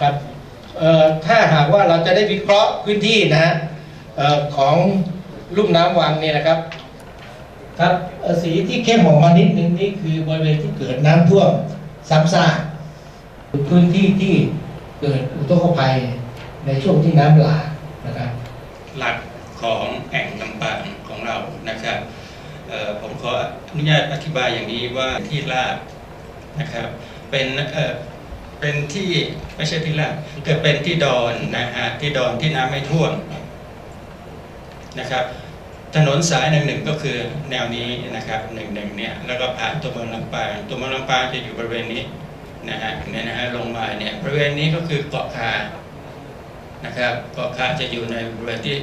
ครับถ้าหากว่าเราจะได้วิเคราะห์พื้นที่นะฮะของลุ่มน้ำวังเนี่ยนะครับ ครับสีที่เข้มออกมานิดนึงนี่คือบริเวณที่เกิดน้ำท่วมซ้ำซากพื้นที่ที่เกิดอุทกภัยในช่วงที่น้ำหลากนะครับ หลักของแอ่งลำปางของเรานะครับผมขออนุญาตอธิบายอย่างนี้ว่าที่ราบนะครับ เป็น เป็นที่ไม่ใช่ที่ราบเกิดเป็นที่ดอนนะฮะที่ดอนที่น้ำไม่ท่วมนะครับ ถนนสายหนึ่งหนึ่งก็คือแนวนี้นะครับหนึ่งหนึ่งเนี่ยแล้วก็ผ่านตัวเมืองลำปางตัวเมืองลำปางจะอยู่บริเวณนี้นะฮะเนี่ยนะฮะลงมาเนี่ยบริเวณนี้ก็คือเกาะคานะครับเกาะคาจะอยู่ในบริเวณที่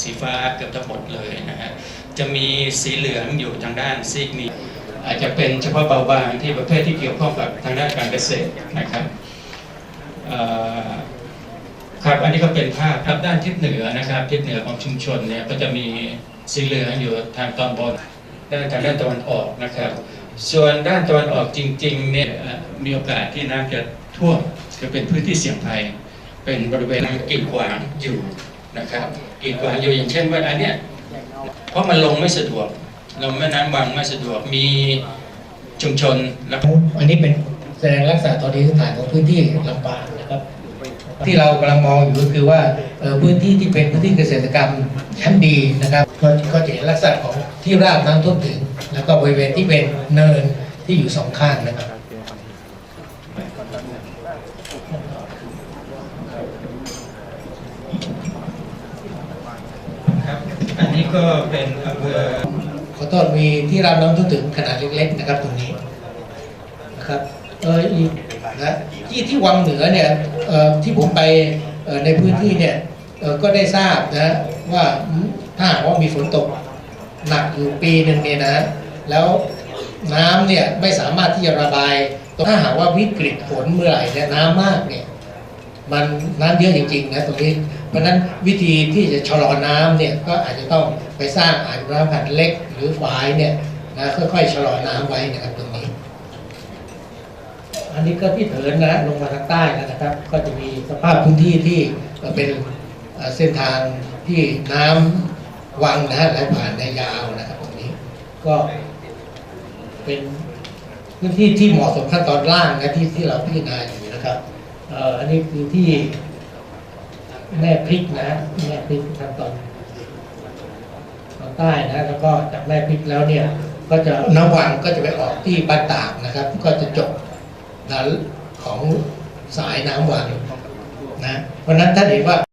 สีฟ้าเกือบทั้งหมดเลยนะฮะจะมีสีเหลืองอยู่ทางด้านซีกนี้ อาจจะเป็นเฉพาะเบาบางที่ประเภทที่เกี่ยวข้องกับทางด้านการเกษตรนะครับครับอันนี้ก็เป็นภาพครับด้านทิศเหนือนะครับ ทิศเหนือของชุมชนเนี่ยก็จะมีสีเหลืองอยู่ทางตอนบน ด้านทางด้านตะวันออกนะครับ ส่วนด้านตะวันออกจริงๆเนี่ยมีโอกาสที่น้ำจะท่วมจะเป็นพื้นที่เสี่ยงภัย เป็นบริเวณกีดขวางอยู่นะครับกีดขวางอยู่อย่างเช่นว่าอันเนี้ยเพราะมันลงไม่สะดวก ลงแม่น้ำวังไม่สะดวกมีชุมชนแล้วอันนี้เป็นแสดงลักษณะตอนนี้สถานของพื้นที่ลำปางนะครับ ที่เรากำลังมองอยู่ก็คือว่าเอ่อพื้นที่ที่เป็นพื้นที่เกษตรกรรมชั้นดีนะครับก็ก็จะเห็นลักษณะของที่ราบน้ำท่วมถึง แล้วก็บริเวณที่เป็นเนินที่อยู่สองข้างนะครับครับ อันนี้ก็เป็นอำเภอ ขอโทษมีที่ราบน้ำท่วมถึงขนาดเล็กๆนะครับ ตรงนี้นะครับเอออีกนะที่ที่วังเหนือเนี่ยที่ผมไปในพื้นที่เนี่ยก็ได้ทราบนะว่าถ้าหากว่ามีฝนตกหนักอยู่ปีหนึ่งเนี่ยนะ แล้วน้ำเนี่ยไม่สามารถที่จะระบายถ้าหากว่าวิกฤตฝนเมื่อไหร่เนี่ยน้ำมากเนี่ย มันน้ำเยอะจริงๆนะตรงนี้ เพราะฉะนั้นวิธีที่จะชะลอน้ำเนี่ยก็อาจจะต้องไปสร้างอ่างน้ำขนาดเล็กหรือฝายเนี่ยนะค่อยๆชะลอน้ำไว้นะครับตรงนี้ อันนี้ก็ที่เถินนะลงมาทางใต้นะครับ ก็จะมีสภาพพื้นที่ที่เป็นเส้นทางที่น้ำวังนะฮะไหลผ่านในยาวนะครับตรงนี้ ก็เป็นพื้นที่ที่เหมาะสมขั้นตอนล่างนะที่ที่เราพิจารณาอยู่นะครับ อ่ออันนี้คือที่แม่พริกนะแม่พริกทางตอนตอนใต้นะแล้วก็จากแม่พริกแล้วเนี่ย ก็จะน้ำวังก็จะไปออกที่บ้านตากนะครับ ก็จะจบนั้นของสายน้ำวังนะเพราะฉะนั้นถ้าเห็นว่า